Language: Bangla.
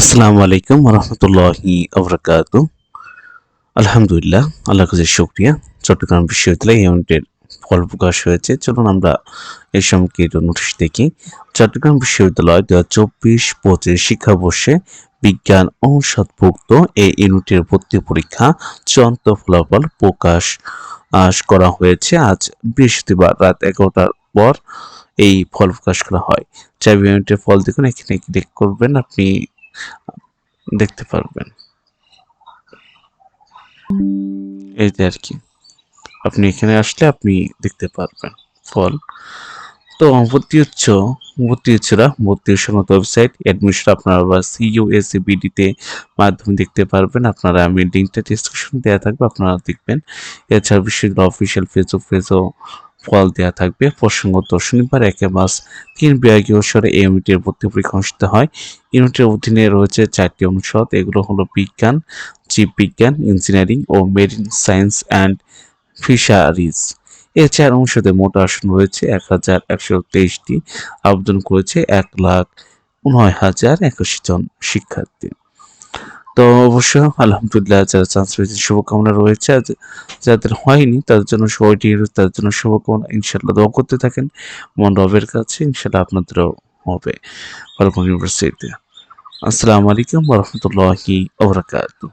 আসসালামু আলাইকুম রহমতুল্লাহি আবরাকাত আলহামদুলিল্লাহ আল্লাহ কাজের শুক্রিয়া। চট্টগ্রাম বিশ্ববিদ্যালয় ইউনিটের ফল প্রকাশ হয়েছে। চলুন আমরা এই সম্পর্কে একটু নোটিশ দেখি। চট্টগ্রাম বিশ্ববিদ্যালয় দু হাজার চব্বিশ পঁচিশ শিক্ষাবর্ষে বিজ্ঞান অনুষদভুক্ত এই ইউনিটের ভর্তি পরীক্ষা চূড়ান্ত ফলাফল প্রকাশ করা হয়েছে। আজ বৃহস্পতিবার রাত এগারোটার পর এই ফল প্রকাশ করা হয়। চাবি ইউনিটের ফল দেখুন, এখানে ক্লিক করবেন। আপনি দেখতে পারবেন। এই যে আর কি। আপনি এখানে আসলে আপনি দেখতে পারবেন ফল। তো ভর্তি উচ্চ ভর্তি উচ্চরা ভর্তি সংগত ওয়েবসাইট অ্যাডমিশন আপনারা বা সিইউএসবিডিতে মাধ্যমে দেখতে পারবেন। আপনারা আমি লিঙ্কটা ডিসক্রিপশন দেওয়া থাকবে, আপনারা দেখবেন। এছাড়া বিশ্ববিদ্যালয় অফিসিয়াল ফেসবুক পেজও ফল দেওয়া থাকবে। প্রসঙ্গত শনিবার একে মাস তিন বিভাগীয় স্বরে এই ইউনিটের ভর্তি পরীক্ষা অনুষ্ঠিত হয়। ইউনিটের অধীনে রয়েছে চারটি অনুষদ, এগুলো হলো বিজ্ঞান, জীববিজ্ঞান ইঞ্জিনিয়ারিং ও মেরিন সায়েন্স অ্যান্ড ফিশারিজ এই চার অনুষদে মোট আসন রয়েছে এক হাজার একশো তেইশটি। আবেদন করেছে এক লাখ নয় হাজার একাশি জন শিক্ষার্থী। অবশ্য আলহামদুলিল্লাহ যারা চান্স পেয়েছে শুভকামনা রয়েছে। আর যাদের হয়নি, তাদের জন্য সবাইটি তাদের জন্য শুভকামনা। ইনশাল্লাহ দোয়া করতে থাকেন। মন রবের কাছে ইনশাল্লাহ আপনাদেরও হবে। ভারত ইউনিভার্সিটিতে আসসালামু আলাইকুম রহমতুল্লাহি ওবরাকাতু